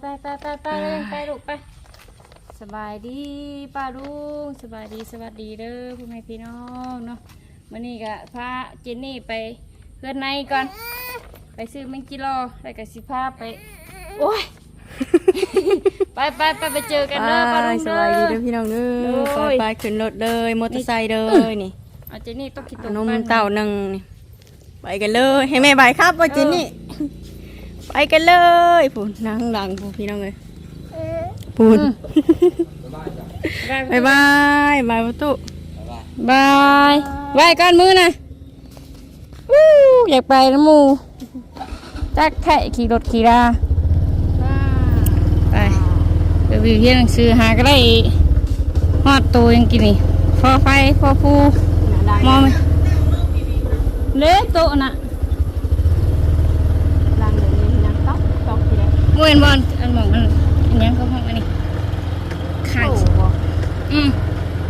ไปไปไปไปเลยไปลูกไป สบายดีป้าลุงสบายดีสวัสดีเด้อพ่อแม่พี่น้องเนาะวันนี้ก็พาเจนนี่ไปเพื่อนในก่อน ไปซื้อแมงกิโลแล้วก็สิพาไป โอ้ย ไปไปไปไปเจอกันเด้อป้าลุงสเด้บายดีเด้อพี่น้องเด้โอ้ย ไปขึ้นรถเลยมอเตอร์ไซค์เลยนี่เอาเจนนี่ต้องคิดขตัวนมเต่าหนึ่งนี่ไปกันเลยให้แม่บายครับว่าจินนี่ ไปกันเลยพูนนั่งหลังพูนพี่น้องเลยพูนบายบายบายประตูบายไว้กันมือนะวู้อยากไปนะหมูจักแค่ขี่รถขี่ราไปเดี๋ยววิวเฮียนหนังสือหาก็ได้ฮอดตัวยังกินนี่พอไฟพอฟูมองไหมเละโตะน่ะ หลังเลยนี่นั่งต๊อกต๊ อกทีเดียวมวยบอลอันมองมันอันยังก็ห้องอันนี้ข้างโอ้โหอืม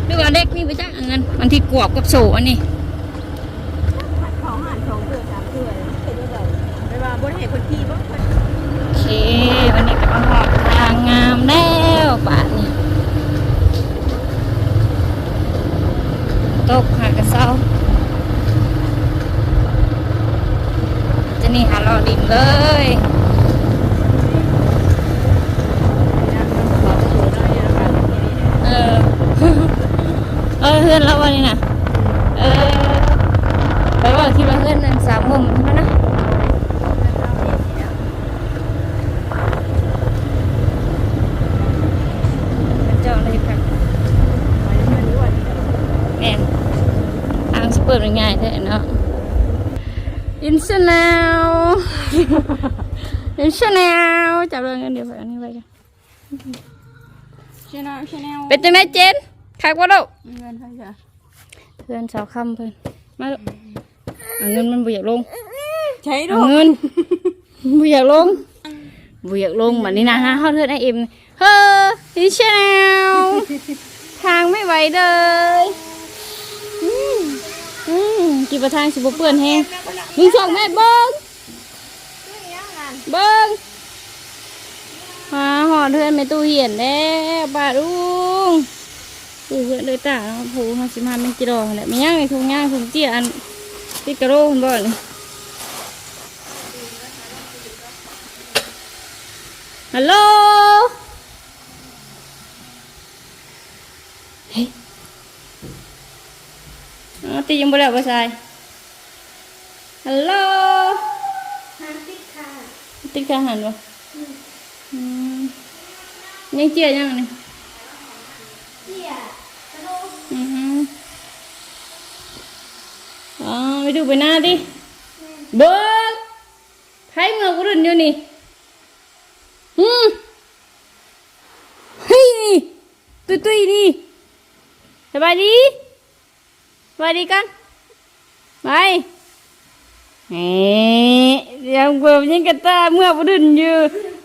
ดูว่าเด็กนี่ไปจ้าอันนั้นมันที่กวบกับโซอันนี้ของหันสองเถื่อสามเถื่อเป็นยังไงไปว่าบนเหตุคนขี่บ่คนโอเควันนี้ก็มาหอดทางงามแล้วป่านนี้ตกหากระเซ้าจะนี่หาเราดิ่งเลย เออ เออเพื่อนเราวันนี้นะเออไปว่าคิดว่าเพื่อนนั่นสามมุมใช่ไหมนะเจ้าเลยค่ะแอนทางสเปิดง่ายๆแท้เนาะอินสแนลอินสแนลจับเรื่องกันเดี๋ยวไปอันนี้ไปกันชแนลชแนลเป็นจังไดเจนคักว่าลูก เงินใครจะ เพื่อนสาวคำเพื่อนมาลูกเอาเงินมันบ่อยากลงใช้ดูเอาเงิน บ่อยากลงบ่อยากลงแบบนี้นะฮะเฮาเทิดไอเอ็มเฮ้อดิชแนลทางไม่ไหวเลยอืมอืมกี่ประทางสิบ่เปื้อนแฮงมึงส่งแม่เบิ้งเบิ้งหาหอดเพื่อนไม่ตู้เหียนแล้วบาดลุง ตู้เพื่อนเลยตาโอ้โหห้าสิบห้าเป็นกิโลแหละไม่ย่างในทุ่งย่างทุ่งเตี้ยอันติดกระโหลกคนบ่เลยฮัลโหลเฮ้ยอ๋อตียังบ่แล้วบ่ใช่ฮัลโหลติ๊กค่ะหันบ่อืมยังเจียยังนี่อือฮึอ๋อ ไปดูไปหน้าดิเบิ้งไพ่เมืองกุรุนอยู่นี่อืมเฮ้ยนี่ตุยตุยนี่สบายดีสบายดีกันไปเฮ้ยยังเบิ่มยังกระตาเมื่อบุญอยู่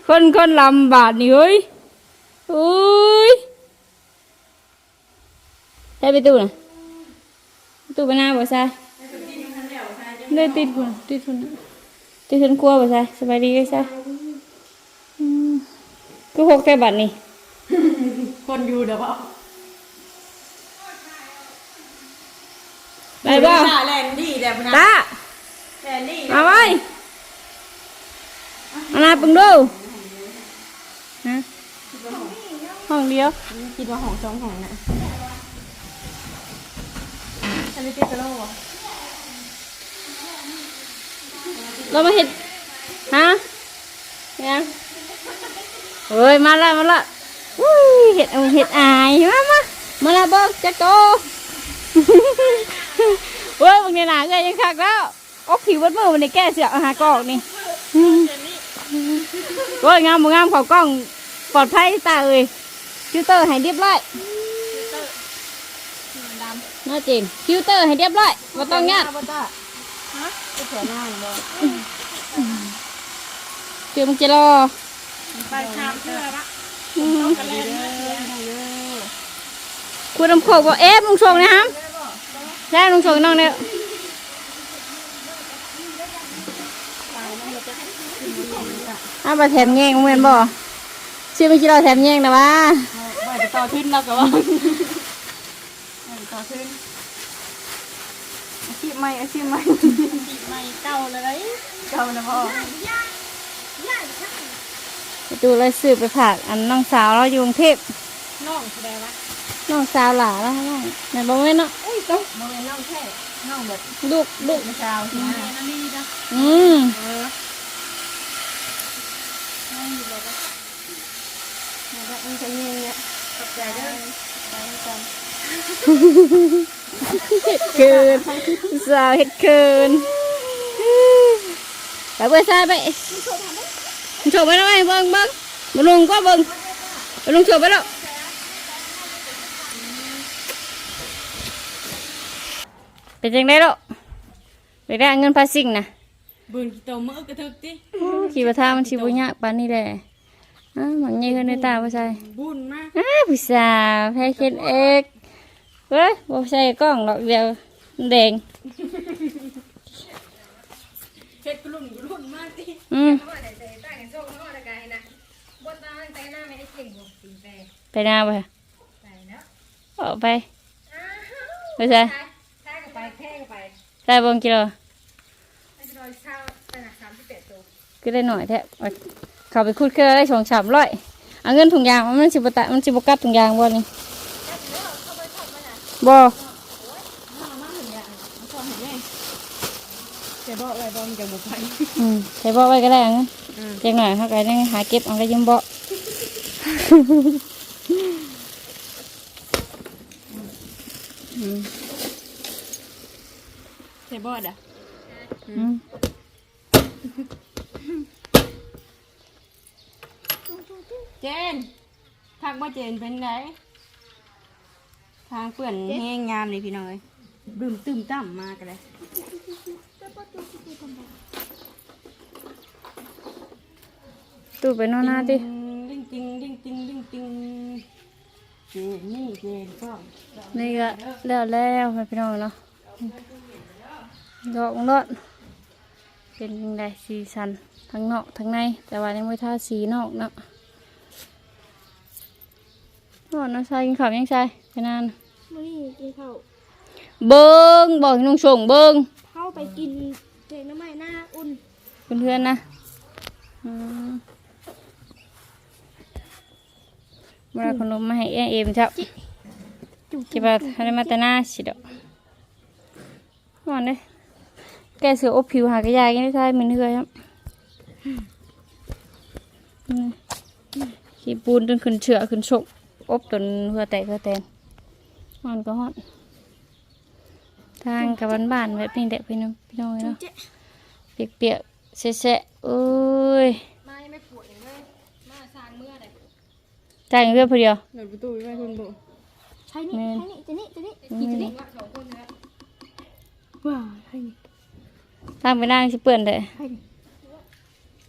คนคนลำบากนี่เฮ้ยอุ้ยใช้ไปตู้น่ะตู้ไปหน้าบ่ใช่ ได้ติดคนติดคนน่ะติดคนกลัวบ่ใช่สบายดีก็ใช่ก็หกแต่บัตรนี่คนอยู่เดี๋ยวเปล่าไปบ่แลนดี้แลนตาแลนดี้มาไว้มานาปึงดูฮะห้องเดียวคิดว่าของสองของนะฉันไม่ติดกระโหลก เรามาเห็ดฮะยังเฮ้ยมาละมาละอุ้ยเห็ดเอาเห็ดอายมามามาละเบิกจะโตเว้ยบางทีหนาเงยยังคักแล้วอกผิววัดมือมันในแก้เสียเอาหากอกนี่โอ้ยงามบ่งามเขากล้องปลอดภัยตาเอ้ยฟิลเตอร์ให้เรียบร้อยน่าเจนฟิลเตอร์ให้เรียบร้อยบ่ต้องยาก บ่ต้าฮะไปแถวหน้าหรือบ่เดี๋ยวมึงจะรอไปชามเสื้อละคุณน้ำโขกบอกเอ๊ะลุงชงนะครับใช่ลุงชงน้องเนี่ยอ้าวไปแถมแงงเหมือนบ่ชื่อไม่คิดเราแถมแยงนะวะบ่ต่อขึ้นแล้วก็ว่าต่อขึ้น ชีพใหม่อาชีพใหม่อาชีพใหม่เก่าเลยเก่านะพ่อไปดูเลยสืบไปผากอันน้องสาวเราอยู่กรุงเทพน้องแสดงว่าน้องสาวหลาแล้วน้องไหนบอกไว้เนาะอุ้ยต้องโมเมนน้องแค่น้องแบบลูกลูกเมื่อเช้าใช่ไหมนั่นนี่จ้ะอืมเออไม่อยู่เลยก็แบบมันจะเงี้ยเนี่ยขอบใจเด้อไปกัน เกินสาวเฮ็ดเกินไปเบื่อซาไปมึงโฉบไปแล้วไหมเบิ้งเบิ้งมาลงก็เบิ้งมาลงโฉบไปแล้วเป็นจังได้แล้วไปได้เงินภาษีนะบืนกี่ตัวมือกระทึกติขี่ประทามันชิบุญยากปานนี้แหละอ้ามันยี่ขึ้นในตาบ่ใช่บุญมากอ้าผู้สาวแพ้เค็ดเอกเว้ยบ่ใช่กล้องดอกเดียวแดงเฮ็ดกลุ่มกลุ่มมากติอืมไปหน้าไปออกไปไปใช่ได้บงกิโลก็ได้หน่อยแท้เอาเขาไปคุดเครื่องได้สองสามร้อยเอาเงินถุงยางมันสิบตะมันสิบกัดถุงยางบ่นี่ บ่จะบอกอะไรบอกมันจะบุกไปอืมใช้บ่ไว้ก็ได้เอาเงินอืมเจียงหน่อยเขาก็ยังหาเก็บเอาก็ยืมบ่อืมใช่บอดอะอืมเจนทักบ่เจนเป็นไง ทางเปื่อนแห้งงามเลยพี่น้อยดื่มตึมต่ำมากเลยตู้ไปนอนหน้าดิดิ้งติงดิ้งติงดิ้งติงเจนนี่เจนก็นี่ก็แล้วแล้วไปพี่น้องเนาะดอกรถเป็นยังไงสีสันทั้งนอกทั้งในแต่ว่ายังไม่ทาสีนอกเนาะ นอนนะชายกินข้าวยังชายไปนานมื่อนี้กินข้าวเบิ้งบอกให้นุ่งส่งเบิ้งเข้าไปกินเค้กน้ำไม้หน้าอุ่นเพื่อนๆนะอืมเวลาขนมมาให้เอ็มเอ็มครับจุ๊คิดว่าทำได้มาแต่หน้าสิดอกนอนเลยแกเสืออบผิวหากระยายังได้ใช่เหมือนเฮือยครับอืมขี้ปูนจนขึ้นเชือขึ้นชก อบจนเหือแตกเหือแตนนอนก็ฮอดทางกับบ้านๆแบบนี้แหละพี่น้องพี่น้องเนาะเจ๊เปียกๆแฉะๆโอ้ยไม่ไม่ปวดเลยมาสร้างเมื่อไหร่จ่ายเงินเพื่อผู้เดียวเปิดประตูไม่คุณบุใช่นี่แม่ใช่นี่เจะนี่เจะนี่กี่จะนี่ว้าวใช่นี่ทางไปนั่งสิเปื่อนเลยใช่นี่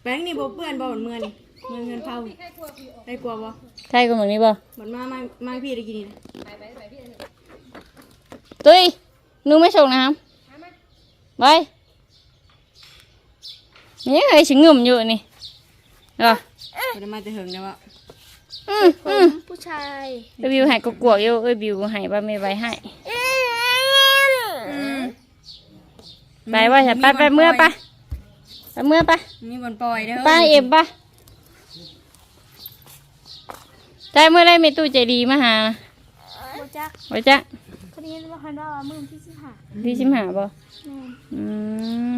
แป้งนี่บ่เปื่อนบ่เหมือนเมื่อนี่ เมื่อเงินเผาได้กลัวบ่ใช่กันแบบนี้บ่เหมือนมามามาพี่ได้กินนี่ตุ้ยหนูไม่ส่งนะครับไปนี่เคยชิงงุ่มอยู่นี่เหรอบ่ได้มาแต่เหิงเด้อว่าอืมผอืมมผู้ชายเอ้ยบิวให้ก็กลัวอยู่เอ้ยบิวให้บ้าไม่ไว้ให้ไปว่าจะไปไปเมื่อไปไปเมื่อไปมีบนปล่อยเด้อไปเอ็มไป ใจเมื่อไรมีตู้ใจดีมาหาโบจักไว้จ้ะคนนี้ว่าคันว่ามือที่สิบห้าที่ชิมหาบ่แม่อืม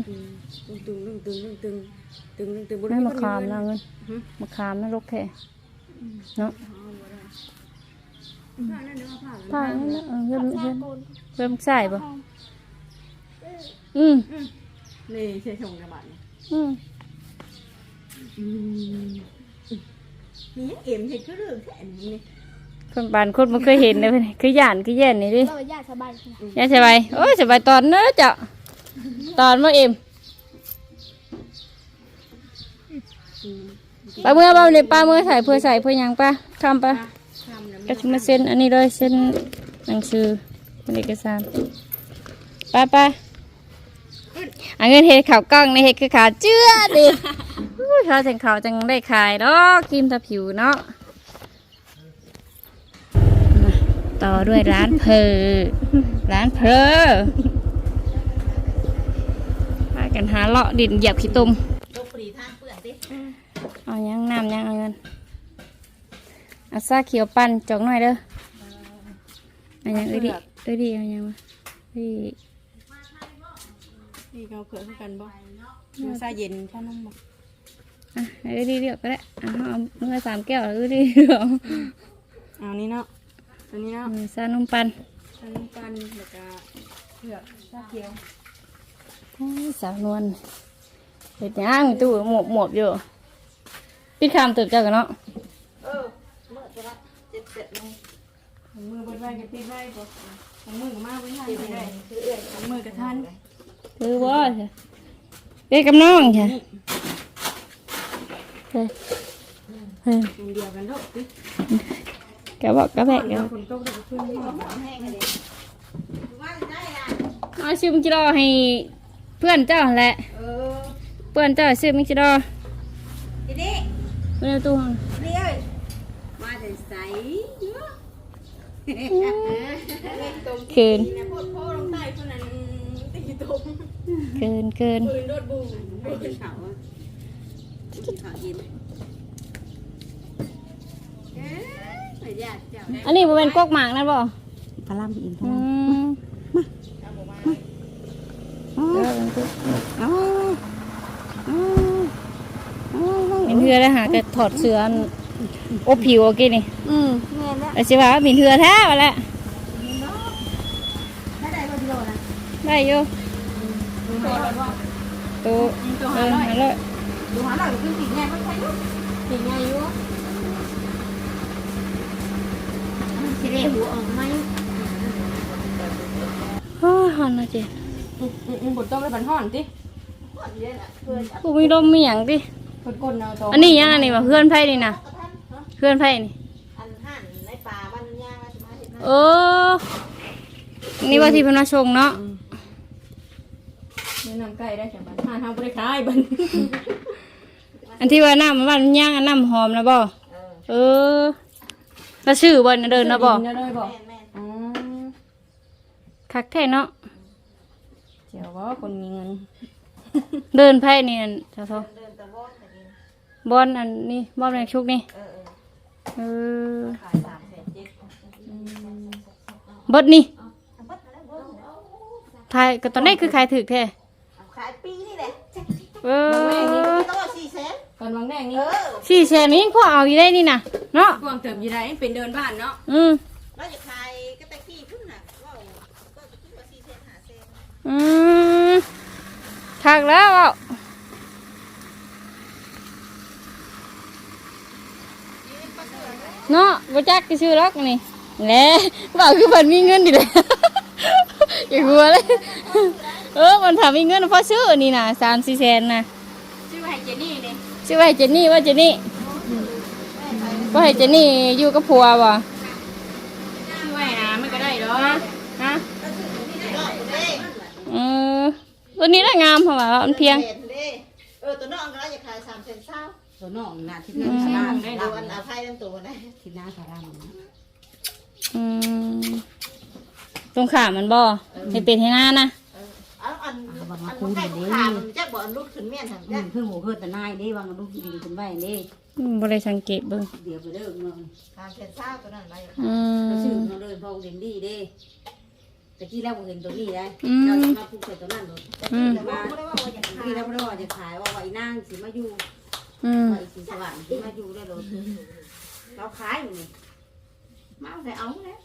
ตึงตึงตึงตึงตึงตึงตึงตึงบ่ไม่ได้มาขามนะเงินมาขามนะลูกแค่เนาะตายนั่นนะเออเพื่อนเพื่อนโกนเพื่อนใส่บ่อืมนี่ใช่ชงกระบาดนี่อืม นี่ยังเอ็มเฮ็ดคือเรื่องแค่นี้นี่คนบานคนมันเคยเห็นเลยเพิ่นคือย่านคือแย่นนี่ดิเราญาติสบายนะย่าสบายโอ้ยสบายตอนเนอะเจ้าตอนมาเอ็มปลาเมื่อเบาเลยปลาเมื่อใส่เพื่อใส่เพื่อหยังปะทำปะทำแล้วก็จะมาเซ็นอันนี้เลยเซ็นหนังสือเป็นเอกสารไปไปอันเงินเฮ็ดข่าวกล้องในเฮ็ดคือขาเจื้อดิอุ้ย เขาจังเขาจังได้ขายดอกกินตะผิวเนาะต่อด้วยร้านเพอร้านเพอพากันหาเลาะดินเหยียบขี้ตุ่มลูกปรีทาเปื่อนดิเอายังน้ำยังเอาเงินอาซาเขียวปั่นจอกหน่อยเด้อเอายังเอ้ยดิเอ้ยดิเอายังวะเอ้ยนี่เขาเผื่อกันบ่ซาเย็นชานมบ่ อะเอ้ยดิเดี๋ยวก็ได้อะเอาเมื่อสามแก้วเอ้ยดิเดี๋ยวเอานี่เนาะตัวนี้เนาะเอาซานมปั่นชานมปันแล้วก็เผือกชาเขียวโอ้ยสาวนวลเห็ดย่างตู้หมวบหมวบอยู่ปิดคำตื่นเจ้ากันเนาะเออเมื่อจะละเจ็ดเจ็ดโมงของมือเบนไว้กับติดไว้บ่ของมือก็มาไว้ให้ไม่ได้ของมือกับท่านคือบ่เด็กกับน้องใช่ เฮ้ยเฮ้ยอย่างเดียวกันลูกติกะบอกกะแบกเดี๋กัยวนฝนตกจะขึ้นที่กันเอาซื้อมิจิโร่ให้เพื่อนเจ้าแหละเพื่อนเจ้าซื้อมิจิโร่ทีนี้เพื่อนตู้ห้องนี่เอ้ยมาแต่ใสเยอะเกินเกินเกิน ปืนโดดบูมปืนเขาเขายินเอ๊ะไม่ยากเจ้าอันนี้บ่เป็นกกหมากนั่นบ่พลัมอินพอืลัมมอ๋อเออเป็นกกอ๋ออ๋ออ๋อมีเทือแล้วหาแต่ถอดเสื้ออันอบผิวโอเคนี่อืมแม่แล้วแต่สิว่ามีเทือแท้มาแล้วถ้าได้ก็ดีนะได้อยู่ดูหาหน่อยว่าตัวตัวเอหาอหน่อยหาเลย ดูหาหน่อยคือสีแง่ก็ใช่ยุสีแง่ยุสีแง่หัวออกไหมโอ้ยหอนนะเจ๊อืมอืมบดต้มแล้วบันห่อนติกูมีลมมีหยังดิคนกลเอาตัวอันนี้ยังอันนี้มาเพื่อนไพ่นี่นะเพื่อนไพ่นี่อันห่านในป่ามันย่างมาสิมาเห็นเออนี่ว่าที่เพนมาชงเนาะนี่นำไก่ได้จากบ้านห่านทำบริขายบัน อันที่ว่าน้ำมันว่ามันย่างอันน้ำหอมนะบ่เออแล้วชื่อบ่นะเดินนะบ่เดินเลยบ่อ๋อคักแท้เนาะเจ้าว่าคนมีเงิน เดินไพ่นี่อันเจ้าทองบอลอันนี้บอลแรงชุกนี่เออเบดนี่ทายก็ตอนนี้คือขายถือแท้ขายปีนี่แหละเออ ต้องสี่แสนตอนวังแดงนี่เออสี่แสนนี้ยังพอเอาอยู่ได้นี่นะเนาะกวางเติมยี่ไรเป็นเดินบ้านเนาะอืมเราจะขายก็ตะกี้ขึ้นน่ะว่าก็จะขึ้นว่าสี่แสนหาแสนอืมถักแล้วอะเนาะบ่จักก็ชื่อล็อกนี่แหละว่าคือเพิ่นมีเงินดิแหละอย่ากลัวเลย เออมันถามมีเงินพอซื้ออันนี่นะสามสี่แสนนะชื่อว่าให้เจนี่นี่ ชื่อว่าให้เจนนี่ว่าเจนนี่ก็ให้เจนนี่อยู่กับผัวบ่ชื่อว่าให้นะมันก็ได้หรอฮะนอกเด้เออตัวนี้น่ะงามเพราะว่ามันเพียงเด้เออตัวนอกก็เราจะขายสามแสนเศร้าตัวนอกนะที่อืนั่นมสลามได้ดูอันอภัยทั้งตัวนะที่นั่นสลามอืมตรงขามันบ่ให้เป็นให้หน้านะ เอาอันอันมันใกล้กูขามันจะบอ กอันรุดขึ้นเมียนหันอืจ้ะมเพิ่งหัวเพิ่งแต่นายได้วางลูกดินขึ้นไว้เด้อืมบ่ได้สังเกตเบิ่งเดี๋ยวไปเด้อเงินสามแสนเศร้าตัวนั้นเราจะอืเราซื้อมมาเลยพอเห็นดีเด้ตะกี้เราเห็นตัวนี้ได้อืม เราจะมาพูดใส่ตัวนั้นหมดอืมแต่ว่าไม่ได้ว่าว่าจะตะขายกี้เราไม่ได้ว่าจะขายว่าไว้นางสิมาอยู่อืมไว้สิสว่างสิมาอยู่ได้เลยเราขายอยู่นี่มาใส่เอาแล้ว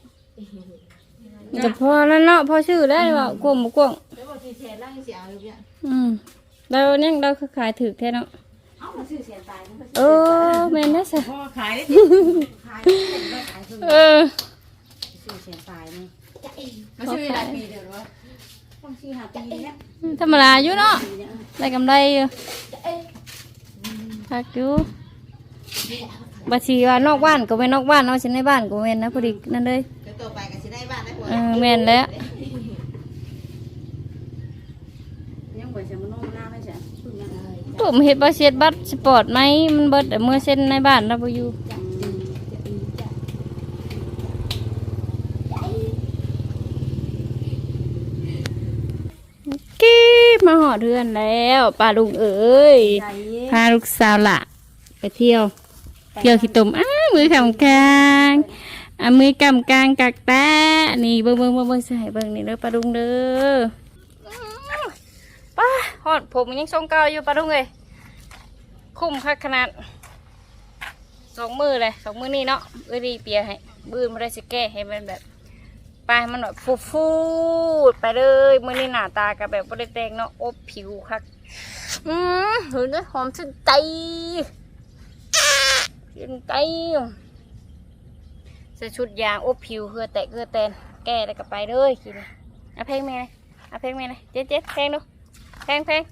แต่พอแล้วเนาะพอชื่อแล้วว่ากวงบ่กวงแต่ว่าสี่แสนแล้วยังเสียเอาอยู่เนี่ยอืม แล้วยังเราคือขายถือแท้เนาะเอามาซื้อเสียตายมันก็เออแม่นนะซะพ่อขายได้ขายไม่ขายเพิ่งเออซื้อเสียตายนี่มาชื่อหลายปีเดี๋ยวว่าต้องซื้อหาปีแล้วธรรมดาอยู่เนาะปีแล้วได้กำไรอยู่พักอยู่บัดชีว่านอกบ้านก็ไม่นอกบ้านเนาะฉันในบ้านก็แม่นนะพอดีนั่นเลยเดี๋ยวต่อไปก็สิได้บ้านได้หัวเออแม่นแล้ว ยังบ่ใช่มันโน้มหน้าไม่ใช่พึ่งยังผมเฮ็ดบ่เช็ดบัตรสปอร์ตไหมมันเบิดแต่เมื่อเส้นในบ้านเราบ่อยู่กี้มาหอดเทือนแล้วป้าลุงเอ้ยใจพาลูกสาวละไปเที่ยว เที่ยวขี้ตมอ้ามือขำกลางอะมือกำกลางกักแตะนี่เบิ่งเบิ่งเบิ่งเบิ่งใส่เบิ่งนี่เด้อปลาดุงเด้อ ป้าฮอดผมยังทรงเก่าอยู่ปลาดุงเลยคุ้มคักขนาดสองมือเลยสองมือนี่เนาะเอ้ยดีเปียให้บืนมาได้สิแก้ให้มันแบบไปมันแบบฟูฟูดไปเลยมือนี่หน้าตากับแบบบริแตงเนาะอบผิวคักอืมห็นหมหอมชื่นใจชื่นใจใส่ชุดยางอบผิวเหือแตกเหือแตนแก้แล้วก็ไปเลยกินเอาเพลงแม่เลยเอาเพลงแม่เลยเจ๊เจ๊เพลงดู เพลงเพลง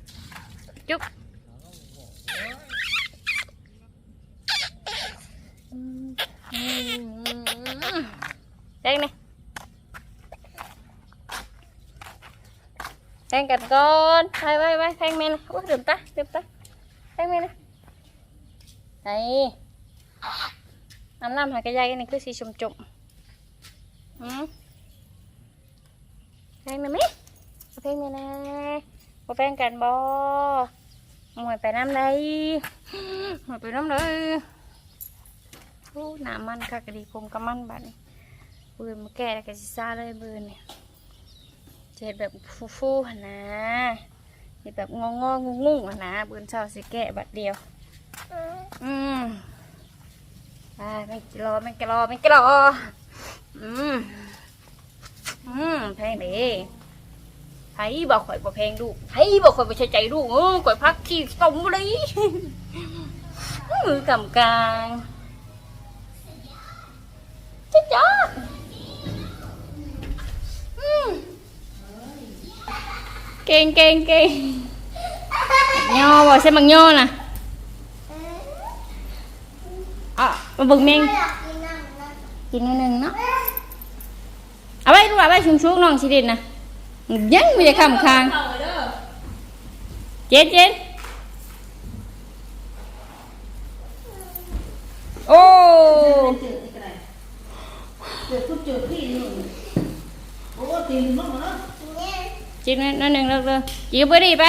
จุ๊บอืมอืมเพลงนี่เพลงกันก่อนไปไปไปเพลง แม่แม่เลยไหนกันนี่คือสีชมจมๆอืมเพลงนะมิเอาเพลงแม่นะบ่หมวยไปน้ำเลยหมวยไปน้ำเลยโอ้หนามันค่ะกระดีคมกับมันบัดนี้บืนมาแก่แล้วก็สิซ่าเลยบืนเนี่ยเจ็ดแบบฟูๆนะเฮ็ดแบบงองงงงๆนะบืนเช้าสิแกะบัดเดียว อืมอ่าไม่กรอไม่กรอไม่กรออืมอืมแพงด้ ไผบอกข่อยบ่แพงดูกไผบอกข่อยบ่ใช่ใจดูกเออข่อยพักขี้ต้มเลยมือกำกลางจ๊ะจ๊ะอืมเก่งเก่งเก่งย่อบ่ใช่มังย่อน่ะอะมาเบิ่งแมงกินนิดนึงเนาะเอาไว้ดูเอาไว้ชุงๆน้องสิเด่นนะ ยังไม่ได้คำคางเจ็ดเจ็ดโอ้เกิดพุทธจุดพี่หนึ่งโอ้ตีนบ้างเหรอจินนั่นหนึ่งเลิกเลยจีบไปดิไป